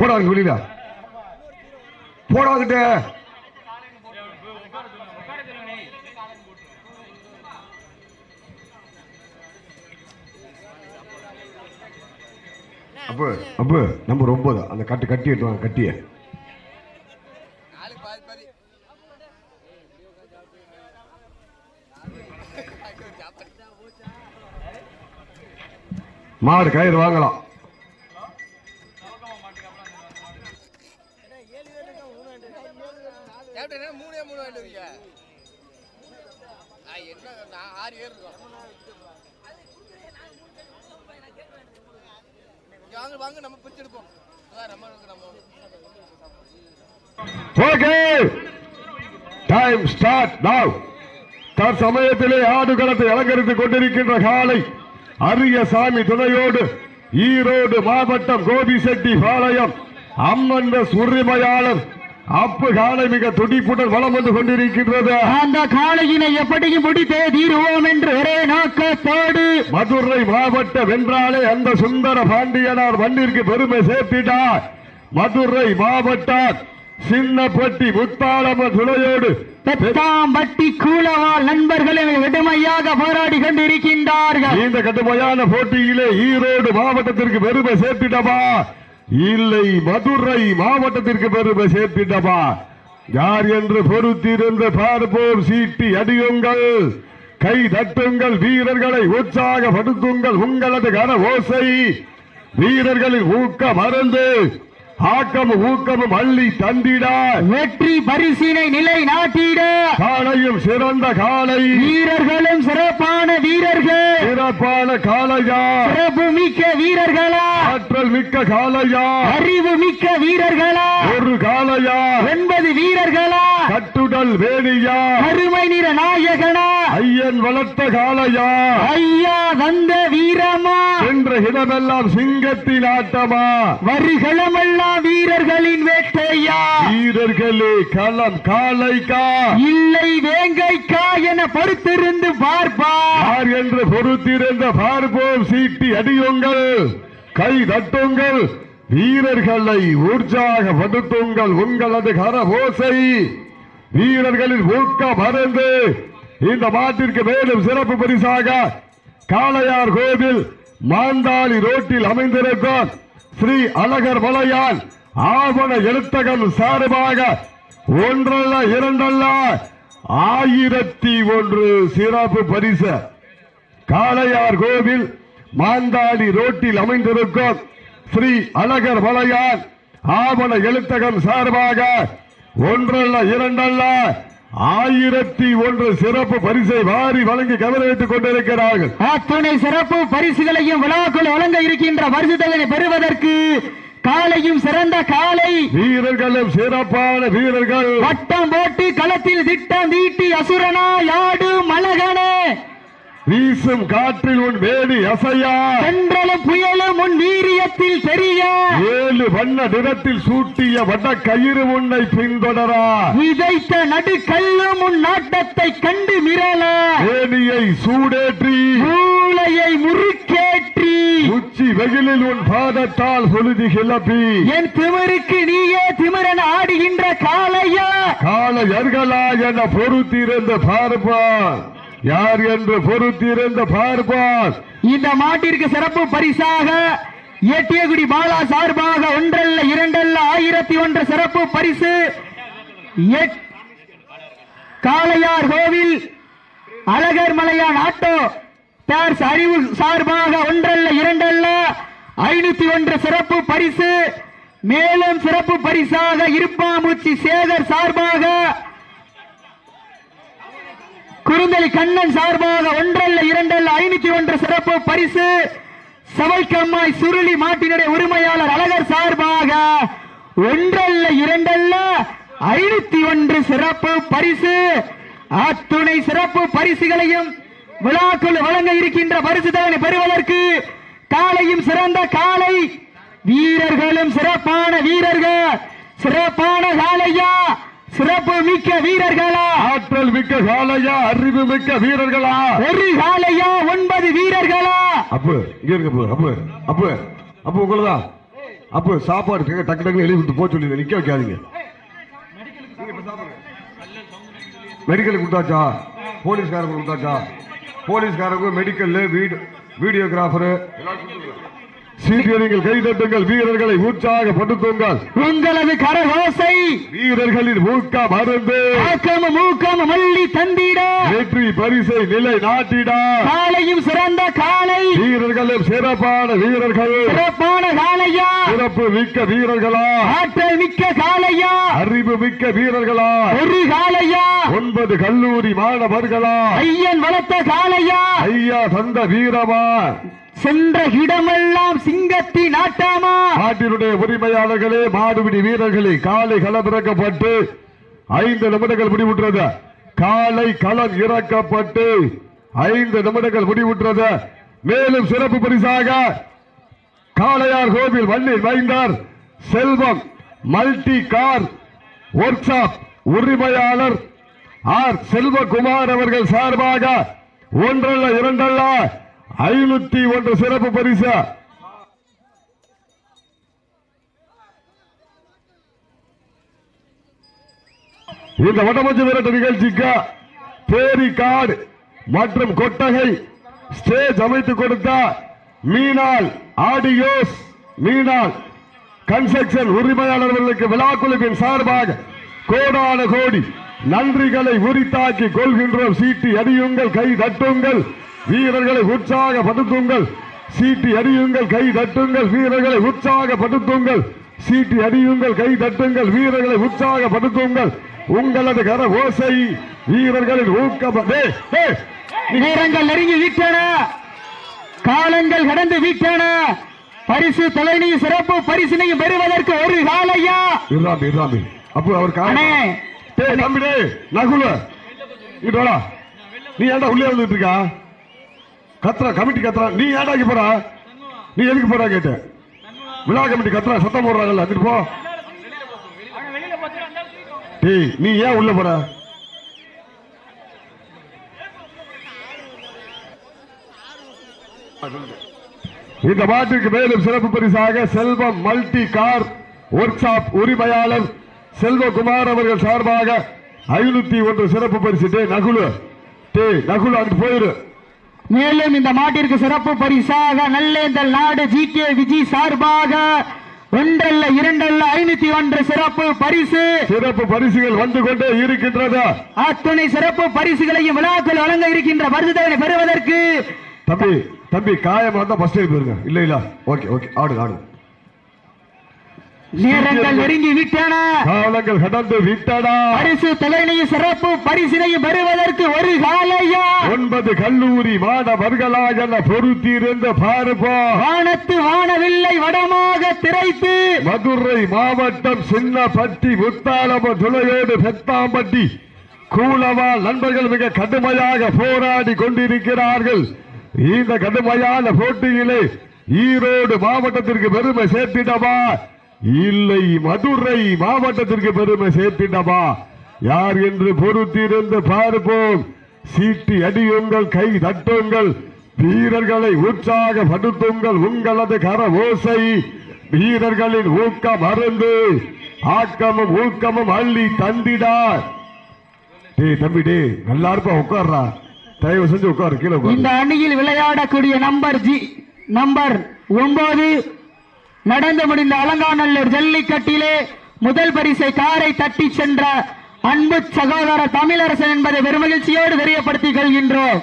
போடா அங்க வெளியில. போடா கிட்ட அப்ப அப்ப நம்பர் ஒன்பது அந்த கட்டு கட்டி எடுத்துவாங்க கட்டிய. மாடு கயிறு வாங்கலாம். வாங்க வாங்க நம்ம பிரிச்சு எடுப்போம் அதான் நம்ம நம்ம ஓகே டைம் ஸ்டார்ட் நவ் தற்சமயத்திலே ஆடுகளத்தை அலங்கரித்துக் கொண்டிருக்கின்ற காலை அரிய சாமி துணையோடு ஈரோடு மாவட்டம் கோபிசெட்டி பாளையம் அம்மன் உரிமையாளர் அப்பு காலை மிக துடிப்புடன் வலம் வந்து கொண்டிருக்கின்றது. அந்த காளையினை எப்படியும் முடித்தே தீருவோம் என்று ஒரே நோக்கத்தோடு. மதுரை மாவட்ட வென்றாலே அந்த சுந்தர பாண்டியனார் மண்ணிற்கு பெருமை சேர்த்திட்டார். மதுரை மாவட்டம் சின்னப்பட்டி முத்தாளம்ம துணையோடு பெத்தாம்பட்டி கூலவால் நண்பர்களும் விடுமையாக போராடி கொண்டிருக்கின்றார்கள். இந்த கடுமையான போட்டியிலே ஈரோடு மாவட்டத்திற்கு பெருமை சேர்த்திடவா? இல்லை மதுரை மாவட்டத்திற்கு பெருமை சேர்த்திடவா யார் என்று பொறுத்திருந்து பார்ப்போம் சீட்டி அடியுங்கள். கை தட்டுங்கள் வீரர்களை உற்சாகப்படுத்துங்கள் உங்களது கன ஓசை. வீரர்களின் ஊக்க மறந்து ஆக்கமும் ஊக்கமும் அள்ளி தந்திட. வெற்றி பரிசினை நிலை நாட்டிட. காலையும் சிறந்த காலை வீரர்களும் சிறப்பான வீரர்கள். சிறப்பான காளையா. சிறப்பு மிக்க வீரர்களா. ஆற்றல் மிக்க காளையா. அறிவு மிக்க வீரர்களா. ஒரு காளையா. ஒன்பது வீரர்களா. கட்டுடல் வேணியா. அருமை நிற நாயகனா. ஐயன் வளர்த்த காளையா. ஐயா வந்த வீரமா. என்ற இடமெல்லாம் சிங்கத்தின் ஆட்டமா. வருகளமெல்லாம் வீரர்களின் வேட்டையா? வீரர்களே களம் காளைக்கா. இல்லை வேங்கைக்கா என பொறுத்திருந்து பார்ப்பா. யார் என்று பொறுத்திருந்த பார்ப்போம் சீட்டி அடியுங்கள் கை தட்டுங்கள் வீரர்களை உற்சாகப்படுத்துங்கள் உங்களது கரபோசை வீரர்களின் ஊக்க மறந்து இந்த மாட்டிற்கு மேலும் சிறப்பு பரிசாக காளையார் கோவில் மாந்தாளி ரோட்டில் அமைந்திருக்கும் ஸ்ரீ அழகர் வலையால் ஆவண எழுத்தகம் சார்பாக ஒன்றல்ல இரண்டல்ல ஆயிரத்தி ஒன்று சிறப்பு பரிசு. காளையார் கோவில் மாந்தாடி ரோட்டில் அமைந்திருக்கும் ஸ்ரீ அழகர் வலையால் ஆவண எழுத்தகம் சார்பாக ஒன்றல்ல இரண்டல்ல ஆயிரத்தி ஒன்று சிறப்பு பரிசை வாரி வழங்கி கவனித்துக் கொண்டிருக்கிறார்கள். அத்துணை சிறப்பு பரிசுகளையும் விழாக்குள் வழங்க இருக்கின்ற பரிசுதனை பெறுவதற்கு காலையும் சிறந்த காலை. வீரர்களும் சிறப்பான வீரர்கள். வட்டம் போட்டு களத்தில் திட்டம் தீட்டி அசுரனா யாடு மலகனே. வீசும் காற்றில் உன் வேடி அசையா? சென்றலும் புயலும் உன் வீரியத்தில் தெரிய ஏழு வண்ண நிறத்தில் சூட்டிய வட கயிறு உன்னை பின்தொடரா? விதைத்த நடுக்கல்லும் உன் நாட்டத்தை கண்டு மிரள? வேணியை சூடேற்றி. மூளையை முறுக்கேற்றி. உச்சி வெயிலில் உன் பாதத்தால் பொழுதி கிளப்பி. என் திமிருக்கு நீயே திமிரன் ஆடுகின்ற காளையா? கால எர்களா என பொறுத்திருந்த பார்ப்பான் யார் என்று பொறுத்திருந்த பார்ப்பார் இந்த மாட்டிற்கு சிறப்பு பரிசாக எட்டியகுடி பாலா சார்பாக ஒன்றல்ல இரண்டல்ல ஆயிரத்தி ஒன்று சிறப்பு பரிசு. காளையார் கோவில் அழகர் மலையான் ஆட்டோ பேர்ஸ் அறிவு சார்பாக ஒன்றல்ல இரண்டல்ல ஐநூத்தி ஒன்று சிறப்பு பரிசு. மேலும் சிறப்பு பரிசாக இருப்பாமூச்சி சேகர் சார்பாக குறுந்தலி கண்ணன் சார்பாக ஒன்றல்ல இரண்டல்ல ஐநூத்தி ஒன்று சிறப்பு பரிசு. சவைக்கம்மாய் சுருளி மாட்டினுடைய உரிமையாளர் அழகர் சார்பாக ஒன்றல்ல இரண்டல்ல ஐநூத்தி ஒன்று சிறப்பு பரிசு. அத்துணை சிறப்பு பரிசுகளையும் விழாக்குள் வழங்க இருக்கின்ற பரிசு தவணை பெறுவதற்கு காலையும் சிறந்த காலை. வீரர்களும் சிறப்பான வீரர்கள். சிறப்பான காலையா? சிறப்பு மிக்க வீரர்களா? ஆற்றல் மிக்க காளையா அறிவு மிக்க வீரர்களா? ஒரு காலையா ஒன்பது வீரர்களா? அப்பு இங்க இருக்கு அப்பு அப்பு அப்பு உங்களதா? அப்போ சாப்பாடு டக்கு டக்கு டக்குன்னு எழுதி விட்டு போக சொல்லி நிக்க வைக்காதீங்க. மெடிக்கல் கொடுத்தாச்சா? போலீஸ்காரங்க கொடுத்தாச்சா? போலீஸ்காரங்க மெடிக்கல் வீடு வீடியோகிராஃபரு சீக்கிரங்கள் கைதட்டுங்கள் வீரர்களை உற்சாகப்படுத்துங்கள் உங்களது கரகோசை வீரர்களின் ஊக்க மருந்து. ஆக்கம மூக்கம மல்லி தந்திட. வெற்றி பரிசை நிலை நாட்டிட. காலையும் சிறந்த காலை. வீரர்களும் சிறப்பான வீரர்கள். சிறப்பான காலையா. சிறப்பு மிக்க வீரர்களா. ஆற்றல் மிக்க காலையா. அறிவு மிக்க வீரர்களா. ஒரு காலையா. ஒன்பது கல்லூரி மாணவர்களா. ஐயன் வளர்த்த காலையா. ஐயா தந்த வீரமா. சென்ற இடமெல்லாம் சிங்கத்தின் ஆட்டாமா ஆட்டினுடைய உரிமையாளர்களே மாடுபிடி வீரர்களே காலை களம் இறக்கப்பட்டு ஐந்து நிமிடங்கள் முடிவுற்றது. காலை களம் இறக்கப்பட்டு ஐந்து நிமிடங்கள் முடிவுற்றது. மேலும் சிறப்பு பரிசாக காளையார் கோவில் வள்ளில் வைந்தார். Selvam multi car workshop உரிமையாளர் ஆர் செல்வகுமார் அவர்கள் சார்பாக ஒன்றல்ல இரண்டல்ல ஐநூத்தி ஒன்று சிறப்பு பரிசு. இந்த வடமஞ்சு விரட்டு நிகழ்ச்சிக்கு தேரி காடு மற்றும் கொட்டகை ஸ்டேஜ் அமைத்து கொடுத்த மீனால் ஆடியோஸ் மீனால் கன்ஸ்ட்ரக்ஷன் உரிமையாளர்களுக்கு விழாக்குழுவின் சார்பாக கோடான கோடி நன்றிகளை உரித்தாக்கி கொள்கின்றோம். சீட்டி அடியுங்கள் கை தட்டுங்கள். வீரர்களை உற்சாகப்படுத்துங்கள் சீட்டி அடியுங்கள் கை தட்டுங்கள். வீரர்களை உற்சாகப்படுத்துங்கள் சீட்டி அடியுங்கள் கை தட்டுங்கள். வீரர்களை உற்சாகப்படுத்துங்கள் உங்களது கர ஓசை வீரர்களின் டேய், நேரங்கள் நெருங்கி விட்டன. காலங்கள் கடந்து விட்டன. பரிசு தலைநீ சிறப்பு பரிசினையும் பெறுவதற்கு ஒரு காலையா இராமி இராமி. அப்போ அவர் காண நகுல. நீ ஏன்டா உள்ளே வந்துட்டு இருக்கா? கத்துறா கமிட்டி கத்துறா. நீ ஏடாக்கி இங்க போறா? நீ எதுக்கு போறா கேட்ட விழா கமிட்டி கத்துறா சத்தம் போடுறாங்கல்ல அதுக்கு போ. டேய் நீ ஏன் உள்ள போற? இந்த மாட்டிற்கு மேலும் சிறப்பு பரிசாக Selvam multi car workshop உரிமையாளர் செல்வகுமார் அவர்கள் சார்பாக ஐநூத்தி ஒன்று சிறப்பு பரிசு. டே நகுலு. டே நகுலு அங்கு போயிரு. மேலும் இந்த மாட்டிற்கு சிறப்பு பரிசாக நல்லேந்தல் நாடு ஜி கே விஜி சார்பாக ஒன்றல்ல இரண்டல்ல ஐநூத்தி ஒன்று சிறப்பு பரிசு. சிறப்பு பரிசுகள் வந்து கொண்டே இருக்கின்றது? அத்துணை சிறப்பு பரிசுகளையும் விழாக்கள் வழங்க இருக்கின்ற பரிசுதனை பெறுவதற்கு தம்பி தம்பி காயம் வந்தா ஃபர்ஸ்ட் போயிருங்க இல்ல இல்ல ஓகே ஓகே. ஆடுங்க ஆடுங்க நேரங்கள் நெருங்கி விட்டன. காலங்கள் கடந்து விட்டடா பரிசு தலைநீ சிறப்பு பரிசினையும் பெறுவதற்கு ஒரு காலையா? ஒன்பது கல்லூரி மாணவர்களாக பொறுத்திருந்த பார்ப்போம். வானத்து வானவில்லை வடமாக திரைத்து. மதுரை மாவட்டம் சின்னப்பட்டி முத்தாளம துளையோடு பெத்தாம்பட்டி. கூலவா நண்பர்கள் மிக கடுமையாக போராடி கொண்டிருக்கிறார்கள். இந்த கடுமையான போட்டியிலே ஈரோடு மாவட்டத்திற்கு பெருமை சேர்த்திடவா? இல்லை மதுரை மாவட்டத்திற்கு பெருமை சேர்த்திடவா? யார் என்று பொறுத்திருந்து பார்ப்போம். சீட்டி அடியுங்கள் கை தட்டுங்கள். வீரர்களை உற்சாகப்படுத்துங்கள் உங்களது கர ஓசை. வீரர்களின் ஊக்கம் அருந்து ஆக்கமும் ஊக்கமும் அள்ளி தந்திடார் டே தம்பி டேய் நல்லா இருப்பா உட்கார்றா. தயவு செஞ்சு உட்காரு கீழே இந்த அணியில் விளையாடக்கூடிய நம்பர் ஜி நம்பர் ஒன்பது. நடந்து முடிந்த அலங்காநல்லூர் ஜல்லிக்கட்டிலே முதல் பரிசை காரை தட்டி சென்ற அன்பு சகோதர தமிழரசன் என்பதை பெருமகிழ்ச்சியோடு தெரியப்படுத்திக் கொள்கின்றோம்.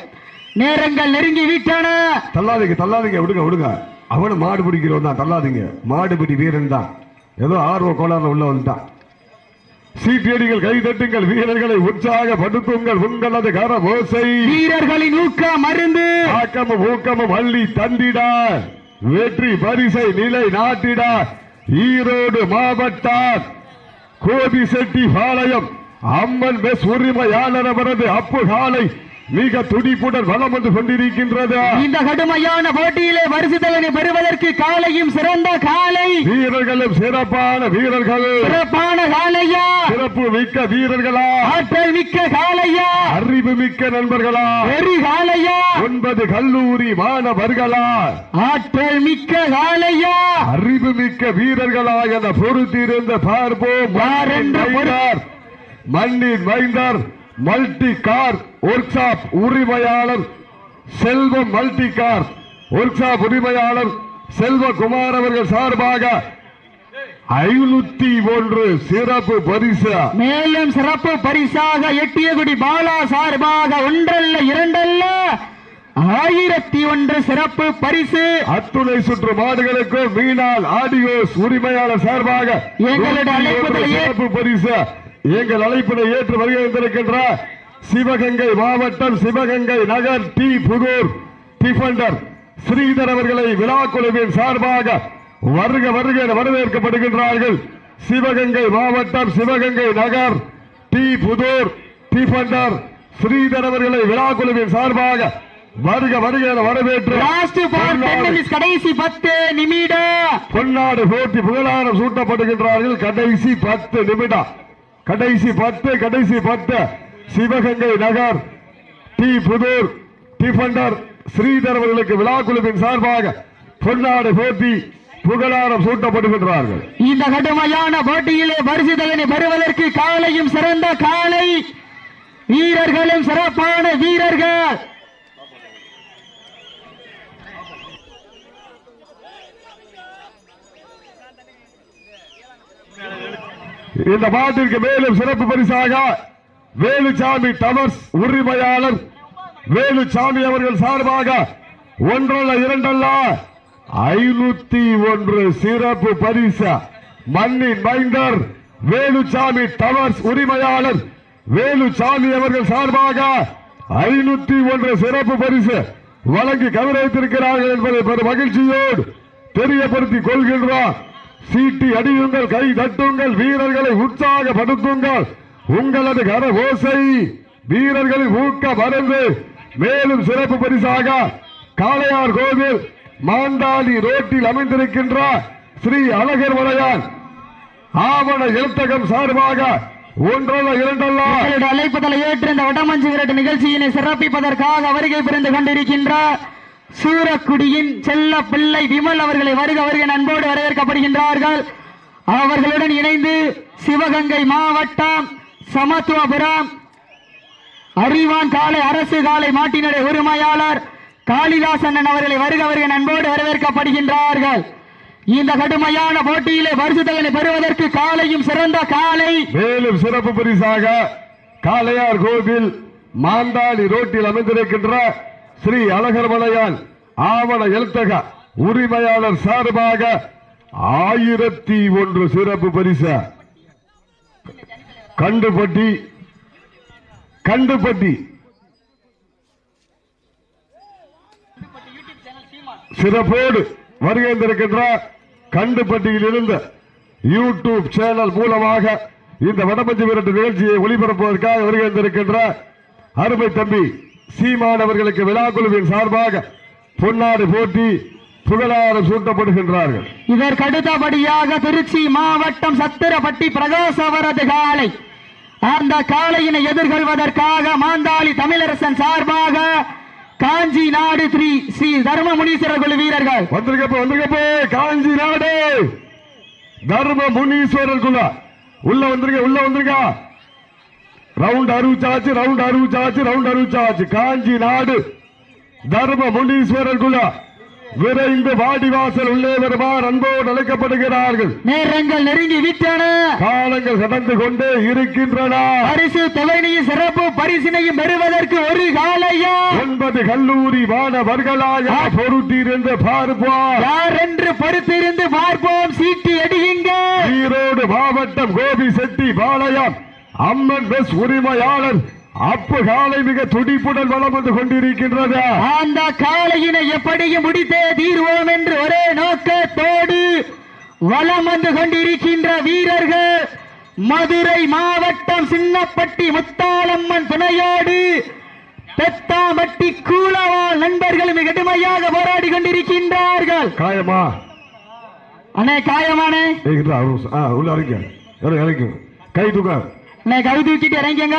நேரங்கள் நெருங்கி விட்டன. தள்ளாதீங்க தள்ளாதீங்க விடுங்க விடுங்க. அவனும் மாடு பிடிக்கிறவன் தான் தள்ளாதீங்க. மாடுபிடி வீரன் தான். ஏதோ ஆர்வ கோளாறுல உள்ள வந்துட்டான். சீட்டியடிகள் கை தட்டுங்கள் வீரர்களை உற்சாகப்படுத்துங்கள். உங்களது கர ஓசை வீரர்களின் ஊக்கம் மருந்து. ஆக்கமும் ஊக்கமும் அள்ளி தந்திடா. வெற்றி பரிசை நிலை நாட்டிட ஈரோடு மாவட்டம் கோபி செட்டி பாளையம் அம்மன் பெஸ் உரிமையாளர் அவரது அப்பு காலை மிக துடிப்புடன் வளம் வந்து கொண்டிருக்கின்றது. இந்த கடுமையான போட்டியிலே பரிசுத்தலனை பெறுவதற்கு காலையும் சிறந்த காலை. வீரர்களும் சிறப்பான வீரர்கள். சிறப்பான காலையா சிறப்பு மிக்க வீரர்களா? ஆற்றல் மிக்க காலையா அறிவு மிக்க நண்பர்களா? ஒரு காலையா ஒன்பது கல்லூரி மாணவர்களா? ஆற்றல் மிக்க காலையா அறிவு மிக்க வீரர்களா என பொறுத்திருந்த பார்ப்போம். மண்ணின் மைந்தார் மல்டி கார் ஒர்க் ஷாப் உரிமையாளர் Selvam multi car workshop உரிமையாளர் செல்வகுமார் அவர்கள் சார்பாக ஐநூத்தி ஒன்று சிறப்பு பரிசு. மேலும் சிறப்பு பரிசாக எட்டியகுடி பாலா சார்பாக ஒன்றல்ல இரண்டல்ல ஆயிரத்தி ஒன்று சிறப்பு பரிசு. அத்துணை சுற்று மாடுகளுக்கு மீனால் ஆடியோஸ் உரிமையாளர் சார்பாக எங்களுடைய சிறப்பு பரிசு. எங்கள் அழைப்பினை ஏற்று வருகை வந்திருக்கின்ற சிவகங்கை மாவட்டம் சிவகங்கை நகர் டி. புதூர் டிஃபண்டர் ஸ்ரீதர் அவர்களை விழா குழுவின் சார்பாக வருக வருக வரவேற்கப்படுகின்றார்கள். சிவகங்கை மாவட்டம் சிவகங்கை நகர் டி. புதூர் டிஃபண்டர் ஸ்ரீதர் அவர்களை விழா குழுவின் சார்பாக வருக வருக வரவேற்று கடைசி பத்து நிமிடம். பொன்னாடு போட்டி புகழாரம் சூட்டப்படுகின்றார்கள். கடைசி பத்து நிமிடம். கடைசி பத்து கடைசி பத்து. சிவகங்கை நகர் டி. புதூர் டிஃபண்டர் ஸ்ரீதர் அவர்களுக்கு விழா குழுவின் சார்பாக பொன்னாடு போட்டி புகழாரம் சூட்டப்படுகின்றார்கள். இந்த கடுமையான போட்டியிலே பரிசுதலனை பெறுவதற்கு காலையும் சிறந்த காலை. வீரர்களும் சிறப்பான வீரர்கள். இந்த பாட்டிற்கு மேலும் சிறப்பு பரிசாக வேலுசாமி டவர்ஸ் உரிமையாளர் வேலுசாமி அவர்கள் சார்பாக ஒன்றல்ல இரண்டல்ல ஐநூத்தி ஒன்று சிறப்பு பரிசு மண்ணின் மைந்தர் வேலுசாமி டவர்ஸ் உரிமையாளர். வேலுசாமி அவர்கள் சார்பாக ஐநூத்தி ஒன்று சிறப்பு பரிசு வழங்கி கவனித்திருக்கிறார்கள் என்பதை பெரும் மகிழ்ச்சியோடு தெரியப்படுத்திக் கொள்கின்றோம். சீட்டி அடியுங்கள் கை தட்டுங்கள் வீரர்களை உற்சாகப்படுத்துங்கள். உங்களது கர ஓசை வீரர்களின் ஊக்க மருந்து. மேலும் சிறப்பு பரிசாக காளையார் கோவில் மாண்டாளி ரோட்டில் அமைந்திருக்கின்ற ஸ்ரீ அழகர் வளையான் ஆவண எழுத்தகம் சார்பாக ஒன்றல்ல இரண்டல்ல அழைப்புதலை ஏற்று இந்த வடமஞ்சு விரட்டு நிகழ்ச்சியினை சிறப்பிப்பதற்காக வருகை புரிந்து கொண்டிருக்கின்ற சூரக்குடியின் செல்ல பிள்ளை விமல் அவர்களை வருக வருக நண்போடு வரவேற்கப்படுகின்றார்கள். அவர்களுடன் இணைந்து சிவகங்கை மாவட்டம் சமத்துவபுரம் அறிவான் காலை அரசு காலை மாட்டினுடைய உரிமையாளர் காளிதாசன் அவர்களை வருக வருக நண்போடு வரவேற்கப்படுகின்றார்கள். இந்த கடுமையான போட்டியிலே பரிசுத்தகனை பெறுவதற்கு காலையும் சிறந்த காலை. மேலும் சிறப்பு பரிசாக காளையார் கோவில் மாந்தாளி ரோட்டில் அமைந்திருக்கின்ற ஸ்ரீ அழகர்மலையான் ஆவண எழுத்தக உரிமையாளர் சார்பாக ஆயிரத்தி ஒன்று சிறப்பு பரிசு. கண்டுபட்டி கண்டுபட்டி சிறப்போடு வருகின்றிருக்கின்ற கண்டுபட்டியில் இருந்த யூடியூப் சேனல் மூலமாக இந்த வடமஞ்சு விரட்டு நிகழ்ச்சியை ஒளிபரப்புவதற்காக வருகின்றிருக்கின்ற அருமை தம்பி சீமான் அவர்களுக்கு விழாக்குழுவின் சார்பாக பொன்னாடு போட்டி புகழாரம் சூட்டப்படுகின்றார்கள். இதற்கு அடுத்தபடியாக திருச்சி மாவட்டம் சத்திரப்பட்டி பிரகாச அவரது காலை அந்த காலையினை எதிர்கொள்வதற்காக மாந்தாளி தமிழரசன் சார்பாக காஞ்சி நாடு ஸ்ரீ ஸ்ரீ தர்ம முனீஸ்வரர் குழு வீரர்கள். வந்திருக்கப்போ வந்திருக்கப்போ காஞ்சி நாடு. தர்ம முனீஸ்வரர் குழு உள்ள வந்திருக்க உள்ள வந்திருக்கா. ரவுண்ட் அறிவிச்சாச்சு ரவுண்ட் அறிவிச்சாச்சு ரவுண்ட் அறிவிச்சாச்சு காஞ்சி நாடு. தர்ம முனீஸ்வரர் குழு விரைந்து வாடிவாசல் உள்ளே வருமாறு அன்போடு அழைக்கப்படுகிறார்கள். நேரங்கள் நெருங்கி விட்டன. காலங்கள் கடந்து கொண்டே இருக்கின்றன. பரிசு தொகையினையும் சிறப்பு பரிசினையும் பெறுவதற்கு ஒரு காலையா? ஒன்பது கல்லூரி மாணவர்களாக பொறுத்திருந்து பார்ப்போம். யார் என்று பொறுத்திருந்து பார்ப்போம்? சீட்டி அடியுங்க ஈரோடு மாவட்டம் கோபி செட்டி பாளையம். அம்மன் பெஸ் உரிமையாளர் அப்பு காலை மிக துடிப்புடன் வளம் வந்து கொண்டிருக்கின்றது. அந்த காளையினை எப்படியும் முடித்தே தீர்வோம் என்று ஒரே நோக்கத்தோடு வலம் வந்து கொண்டிருக்கின்ற வீரர்கள் மதுரை மாவட்டம் சின்னப்பட்டி முத்தாளம்மன் துணையோடு பெத்தாம்பட்டி கூலவால் நண்பர்கள் மிக கடுமையாக போராடி கொண்டிருக்கின்றார்கள். காயமா? அண்ணே காயமானே உள்ள இறங்க இறங்க. கை தூக்க கவி தூக்கிட்டு இறங்கிங்க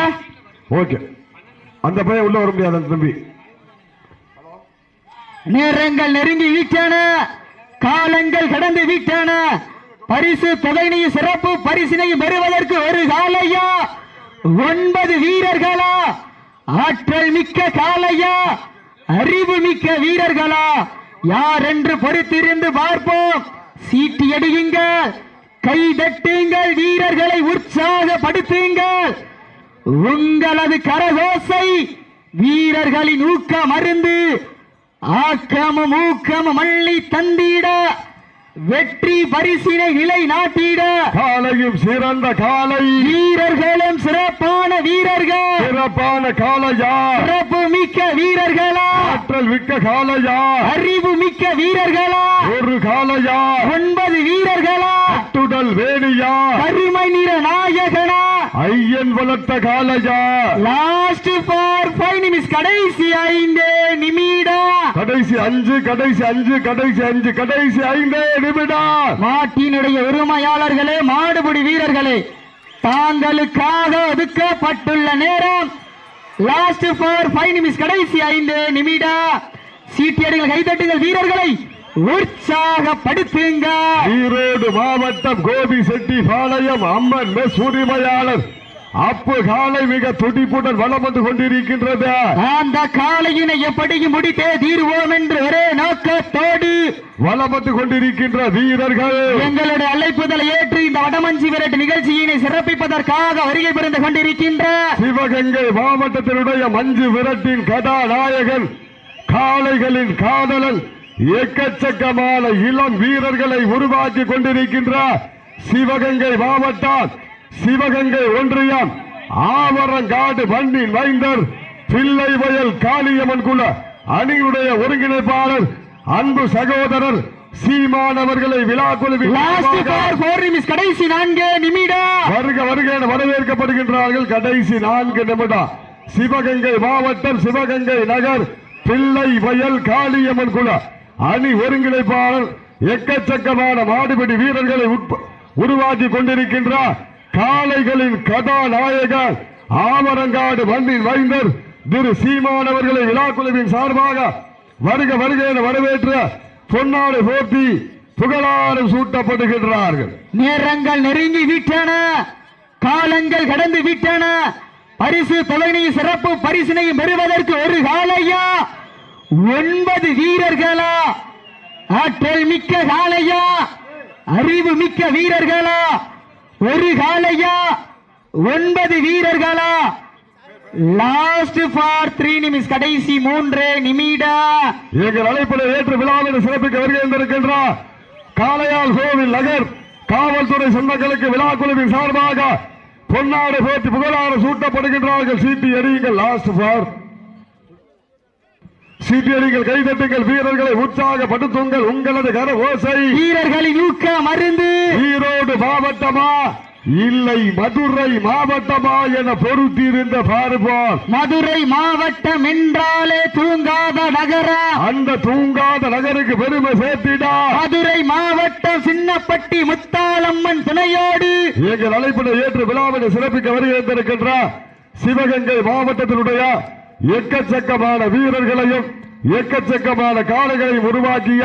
ஓகே. அந்த பையன் உள்ள வர முடியாது அந்த தம்பி. நேரங்கள் நெருங்கி வீட்டான காலங்கள் கடந்து வீட்டான பரிசு தொகையினையும் சிறப்பு பரிசினையும் பெறுவதற்கு ஒரு காலையா? ஒன்பது வீரர்களா? ஆற்றல் மிக்க காலையா? அறிவு மிக்க வீரர்களா? யார் என்று பொறுத்திருந்து பார்ப்போம். சீட்டி அடியுங்கள் கை தட்டுங்கள் வீரர்களை உற்சாகப்படுத்துங்கள். உங்களது கரகோசை வீரர்களின் ஊக்க மருந்து ஆக்கமும் ஊக்கமும் மள்ளி தந்திட வெற்றி பரிசினை நிலை நாட்டிட. காலையும் சிறந்த காலை. வீரர்களும் சிறப்பான வீரர்கள். சிறப்பான காலையா சிறப்பு மிக்க வீரர்களா? ஆற்றல் மிக்க காலையா அறிவு மிக்க வீரர்களா? ஒரு காலையா ஒன்பது வீரர்களா? அட்டுடல் வேணியா? கருமை நிற நாயகனா? ஐயன் வளர்த்த காலையா லாஸ்ட் ஃபார் ஃபைவ் நிமிஷம் கடைசி ஐந்து நிமிடம் கடைசி அஞ்சு கடைசி அஞ்சு கடைசி அஞ்சு கடைசி ஐந்து நிமிடம் நாட்டினுடைய உரிமையாளர்களே மாடுபிடி வீரர்களே தாங்களுக்காக ஒதுக்கப்பட்டுள்ள நேரம். லாஸ்ட் போர் ஃபைவ் நிமிஷம் கடைசி ஐந்து நிமிட. சீட்டியடிகள் கைதட்டுங்கள் வீரர்களை உற்சாகப்படுத்துங்க ஈரோடு மாவட்டம் Gobichettipalayam Amman mess உரிமையாளர். அப்பு காலை மிக துடிப்புடன் வளம் வந்து கொண்டிருக்கின்றது. அந்த காலையினை எப்படியும் முடித்தே தீர்வோம் என்று ஒரே நோக்கத்தோடு வளம் வந்து கொண்டிருக்கின்ற வீரர்கள். எங்களுடைய அழைப்புதலை ஏற்று இந்த வடமஞ்சி விரட்டு நிகழ்ச்சியினை சிறப்பிப்பதற்காக வருகை புரிந்து கொண்டிருக்கின்ற சிவகங்கை மாவட்டத்தினுடைய மஞ்சு விரட்டின் கதாநாயகன் காளைகளின் காதலன் எக்கச்சக்கமான இளம் வீரர்களை உருவாக்கி கொண்டிருக்கின்ற சிவகங்கை மாவட்டம் சிவகங்கை ஒன்றியம் ஆவரங்காடு வண்டின் மைந்தர் பிள்ளை வயல் காளியம்மன் குல அணியுடைய ஒருங்கிணைப்பாளர் அன்பு சகோதரர் சீமான் அவர்களை விழா நிமிஷம் கடைசி நான்கு நிமிடம். வருக வருக என வரவேற்கப்படுகின்றார்கள். கடைசி நான்கு நிமிடம். சிவகங்கை மாவட்டம் சிவகங்கை நகர் பிள்ளை வயல் காளியம்மன் குல அணி ஒருங்கிணைப்பாளர் எக்கச்சக்கமான மாடுபிடி வீரர்களை உருவாக்கி கொண்டிருக்கின்றார். காளைகளின் கதாநாயகர் ஆமரங்காடு வண்டின் வைந்தர் திரு சீமான் அவர்களை விழாக்குழுவின் சார்பாக வருக வருக என வரவேற்ற பொன்னாடு போட்டி புகழாரம் சூட்டப்படுகின்றார்கள். நேரங்கள் நெருங்கி விட்டன காலங்கள் கடந்து விட்டன பரிசு தொலைனையும் சிறப்பு பரிசினையும் பெறுவதற்கு ஒரு காலையா ஒன்பது வீரர்களா? ஆற்றல் மிக்க காலையா அறிவு மிக்க வீரர்களா? ஒரு காலையா? ஒன்பது வீரர்களா? லாஸ்ட் ஃபார் த்ரீ நிமிஷம் கடைசி மூன்று நிமிடா. எங்கள் அழைப்பில் ஏற்று விழாவில் சிறப்பிக்க வருகை இருக்கின்றார் காளையால் கோவில் நகர் காவல்துறை சொந்தங்களுக்கு விழா குழுவின் சார்பாக பொன்னாடு போட்டு புகழாறு சூட்டப்படுகின்றார்கள். சீட்டி எறியுங்கள் லாஸ்ட் ஃபார் எறியுங்கள் கைதட்டுங்கள் வீரர்களை உற்சாகப்படுத்துங்கள் உங்களது கர ஓசை. வீரர்களின் ஊக்க மருந்து. ஈரோடு மாவட்டமா? இல்லை மதுரை மாவட்டமா என பொருத்தியிருந்த பார்ப்போம் மதுரை மாவட்டம் என்றாலே தூங்காத நகரம் அந்த தூங்காத நகருக்கு பெருமை சேர்த்திடா. மதுரை மாவட்டம் சின்னப்பட்டி முத்தாளம்மன் துணையோடு. எங்கள் அழைப்பினை ஏற்று விழாவினை சிறப்பிக்க வருகின்றிருக்கின்ற சிவகங்கை மாவட்டத்தினுடைய எக்கச்சக்கமான வீரர்களையும் எக்கச்சக்கமான காளைகளையும் உருவாக்கிய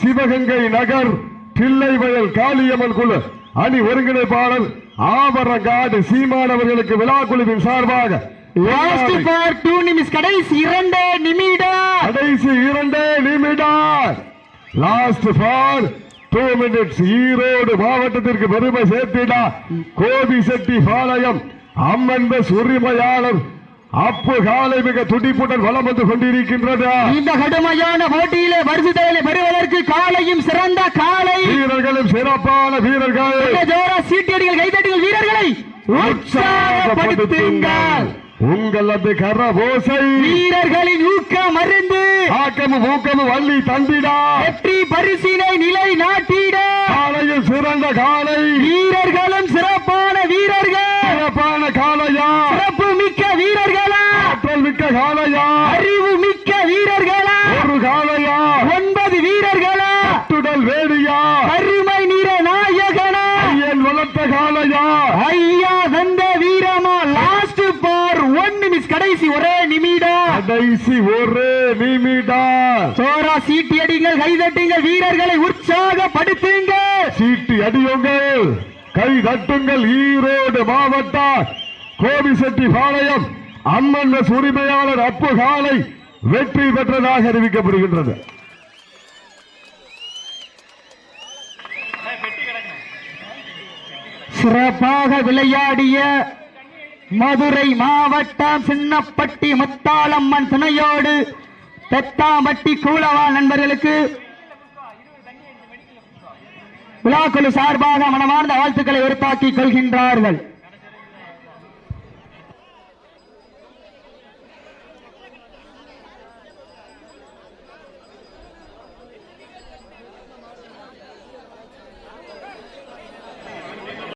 சிவகங்கை நகர் பிள்ளை வயல் காளியம்மன் குழு அணி ஒருங்கிணைப்பாளர் ஆவரங்காடு சீமான் அவர்களுக்கு விழா குழுவின் சார்பாக கடைசி இரண்டு நிமிடம். கடைசி இரண்டே நிமிடம். Last for two minutes Erode மாவட்டத்திற்கு பெருமை சேர்த்திட. Gobichettipalayam Amman bus உரிமையாளர் அப்பு காலை மிக துடிப்புடன் வலம் வந்து கொண்டிருக்கின்றது. இந்த கடுமையான போட்டியிலே பரிசுதலை பெறுவதற்கு காலையும் சிறந்த காலை. வீரர்களும் சிறப்பான வீரர்கள். ஜோரா சீட்டியடிகள் கைதட்டிகள் வீரர்களை உற்சாகப்படுத்துங்கள். உங்களது கரபோசை வீரர்களின் ஊக்க மருந்து. ஆக்கமும் ஊக்கமும் வள்ளி தந்திடா. வெற்றி பரிசினை நிலை நாட்டிட காலையில் சிறந்த காலை வீரர்களும் சிறப்பான வீரர்கள் சிறப்பான காலையா சிறப்பு மிக்க வீரர்களா ஆற்றல் மிக்க காலையா அறிவு மிக்க வீரர்களா ஒரு காலையா ஒன்பது வீரர்களா துடல் வேடியா கருமை நிற நாயகனா ஐயன் வளர்த்த காலையா ஐயா வந்த வீரமா லாஸ்ட் பார் ஒன் நிமிஷ் கடைசி ஒரே நிமிடம் கடைசி ஒரு நிமிடா சோரா சீட்டி கைதட்டுங்கள் வீரர்களை உற்சாகப்படுத்துங்கள் சீட்டி அடியுங்கள் கை தட்டுங்கள். ஈரோடு மாவட்ட கோபிசெட்டி பாளையம் அம்மன் உரிமையாளர் அப்பு காலை வெற்றி பெற்றதாக அறிவிக்கப்படுகின்றது. சிறப்பாக விளையாடிய மதுரை மாவட்டம் சின்னப்பட்டி முத்தாளம்மன் துணையோடு பெத்தாம்பட்டி கூலவா நண்பர்களுக்கு விழாக்குழு சார்பாக மனமார்ந்த வாழ்த்துக்களை உருத்தாக்கிக் கொள்கின்றார்கள்.